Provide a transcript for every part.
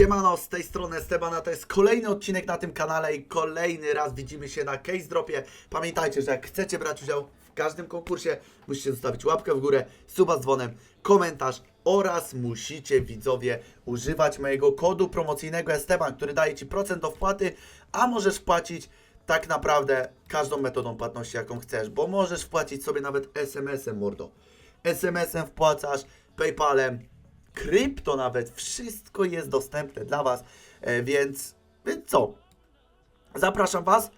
Siemano, z tej strony Esteban, a to jest kolejny odcinek na tym kanale i kolejny raz widzimy się na Case Dropie. Pamiętajcie, że jak chcecie brać udział w każdym konkursie, musicie zostawić łapkę w górę, suba z dzwonem, komentarz oraz musicie widzowie używać mojego kodu promocyjnego Esteban, który daje Ci procent do wpłaty, a możesz wpłacić tak naprawdę każdą metodą płatności, jaką chcesz, bo możesz wpłacić sobie nawet SMS-em, mordo. SMS-em wpłacasz, PayPalem, krypto nawet, wszystko jest dostępne dla Was, e, więc, więc co? Zapraszam Was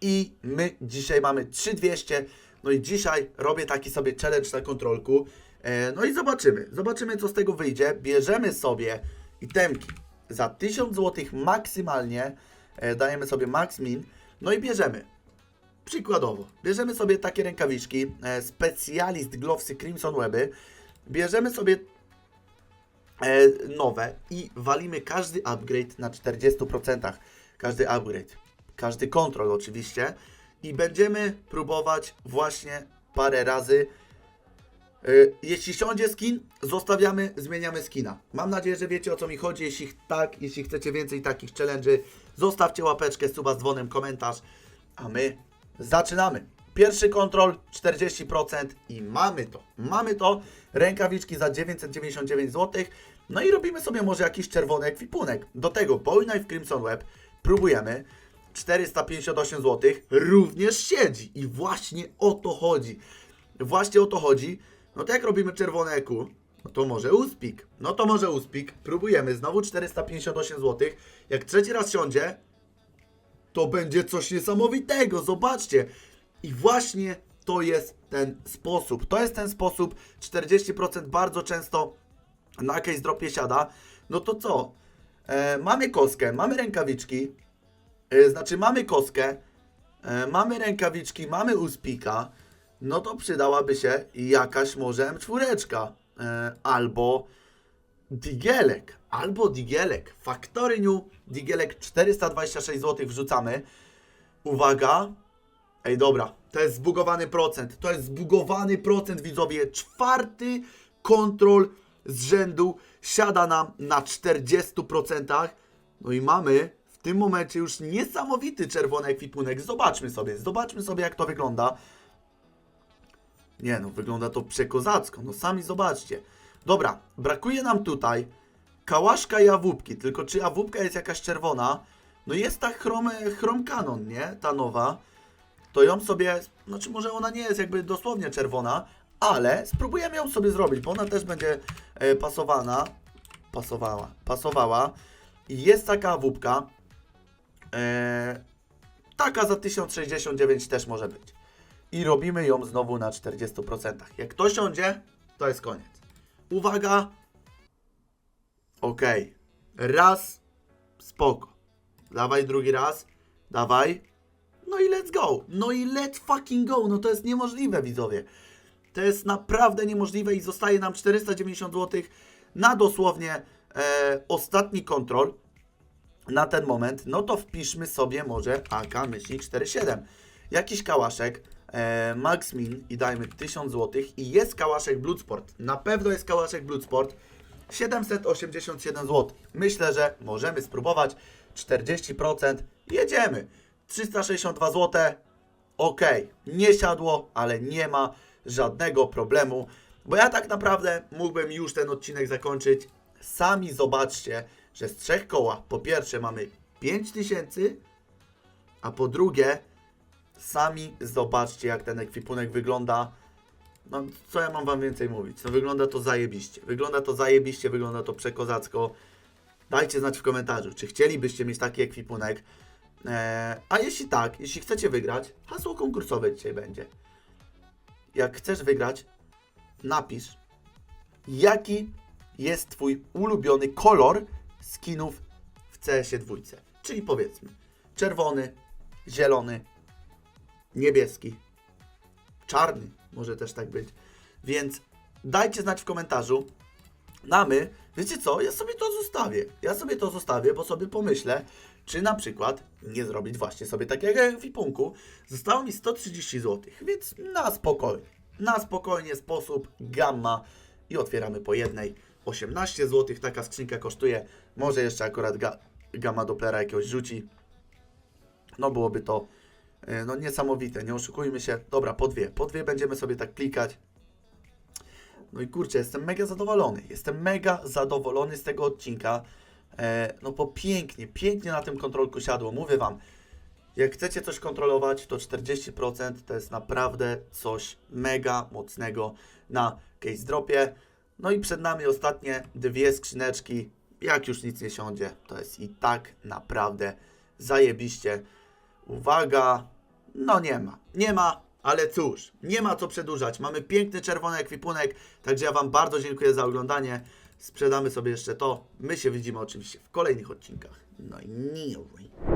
i my dzisiaj mamy 3200, no i dzisiaj robię taki sobie challenge na kontrolku, e, no i zobaczymy, zobaczymy co z tego wyjdzie, bierzemy sobie itemki za 1000 zł maksymalnie, e, dajemy sobie max min, no i bierzemy. Przykładowo, bierzemy sobie takie rękawiczki, e, Specialist Glovesy Crimson Weby, bierzemy sobie nowe i walimy każdy upgrade na 40%. Każdy upgrade, każdy kontrol oczywiście i będziemy próbować właśnie parę razy. E, Jeśli siądzie skin, zostawiamy, zmieniamy skina. Mam nadzieję, że wiecie o co mi chodzi. Jeśli tak, jeśli chcecie więcej takich challenge'y, zostawcie łapeczkę, suba z dzwonem, komentarz, a my zaczynamy. Pierwszy kontrol 40% i mamy to. Mamy to. Rękawiczki za 999 zł. No i robimy sobie może jakiś czerwony ekwipunek. Do tego Bowie Knife Crimson Web próbujemy. 458 zł również siedzi. I właśnie o to chodzi. Właśnie o to chodzi. No to jak robimy czerwone EQ, no to może uspik. No to może uspik. Próbujemy. Znowu 458 zł. Jak trzeci raz siądzie, to będzie coś niesamowitego. Zobaczcie. I właśnie to jest ten sposób. To jest ten sposób. 40% bardzo często na case dropie siada. No to co? E, mamy koskę, mamy rękawiczki. E, znaczy mamy koskę, e, mamy rękawiczki, mamy uspika. No to przydałaby się jakaś może M4. E, albo Digielek, albo Digielek. Factory New, Digielek 426 zł wrzucamy. Uwaga. Ej, dobra, to jest zbugowany procent. To jest zbugowany procent, widzowie. Czwarty kontrol z rzędu siada nam na 40%. No i mamy w tym momencie już niesamowity czerwony ekwipunek. Zobaczmy sobie, zobaczmy sobie jak to wygląda. Nie no, wygląda to przekozacko. No sami zobaczcie. Dobra, brakuje nam tutaj kałaszka i awupki. Tylko czy awupka jest jakaś czerwona? No jest ta chrom, chrom Canon, nie? Ta nowa. To ją sobie, znaczy może ona nie jest jakby dosłownie czerwona, ale spróbujemy ją sobie zrobić, bo ona też będzie e, pasowana. Pasowała, pasowała. I jest taka awupka. E, taka za 1069 też może być. I robimy ją znowu na 40%. Jak to siądzie, to jest koniec. Uwaga. Ok. Raz. Spoko. Dawaj drugi raz. Dawaj. No i let's go. No i let's fucking go. No to jest niemożliwe, widzowie. To jest naprawdę niemożliwe i zostaje nam 490 zł na dosłownie e, ostatni kontrol na ten moment. No to wpiszmy sobie może AK myślnik 47. Jakiś kałaszek. E, Max Min i dajmy 1000 zł i jest kałaszek Bloodsport. Na pewno jest kałaszek Bloodsport. 787 zł. Myślę, że możemy spróbować. 40%. Jedziemy. 362 zł. Ok, nie siadło, ale nie ma żadnego problemu, bo ja tak naprawdę mógłbym już ten odcinek zakończyć. Sami zobaczcie, że z trzech koła po pierwsze mamy 5000, a po drugie sami zobaczcie jak ten ekwipunek wygląda. No co ja mam wam więcej mówić? No wygląda to zajebiście. Wygląda to zajebiście, wygląda to przekozacko. Dajcie znać w komentarzu, czy chcielibyście mieć taki ekwipunek. Eee, a jeśli tak, jeśli chcecie wygrać, hasło konkursowe dzisiaj będzie. Jak chcesz wygrać, napisz, jaki jest Twój ulubiony kolor skinów w CS-ie dwójce. Czyli powiedzmy, czerwony, zielony, niebieski, czarny, może też tak być. Więc dajcie znać w komentarzu. Na my, wiecie co, ja sobie to zostawię. Ja sobie to zostawię, bo sobie pomyślę, czy na przykład nie zrobić właśnie sobie takiego ekwipunku. Zostało mi 130 zł, więc na spokojnie. Na spokojnie sposób, gamma i otwieramy po jednej. 18 zł taka skrzynka kosztuje. Może jeszcze akurat ga, gamma Dopplera jakiegoś rzuci. No byłoby to e, no niesamowite, nie oszukujmy się. Dobra, po dwie. Po dwie będziemy sobie tak klikać. No i kurczę, jestem mega zadowolony. Jestem mega zadowolony z tego odcinka. E, no bo pięknie, pięknie na tym kontrolku siadło. Mówię Wam, jak chcecie coś kontrolować, to 40% to jest naprawdę coś mega mocnego na case dropie. No i przed nami ostatnie dwie skrzyneczki. Jak już nic nie siądzie, to jest i tak naprawdę zajebiście. Uwaga, no nie ma, nie ma, ale cóż, nie ma co przedłużać. Mamy piękny czerwony ekwipunek, także ja Wam bardzo dziękuję za oglądanie. Sprzedamy sobie jeszcze to. My się widzimy oczywiście w kolejnych odcinkach. No i nie.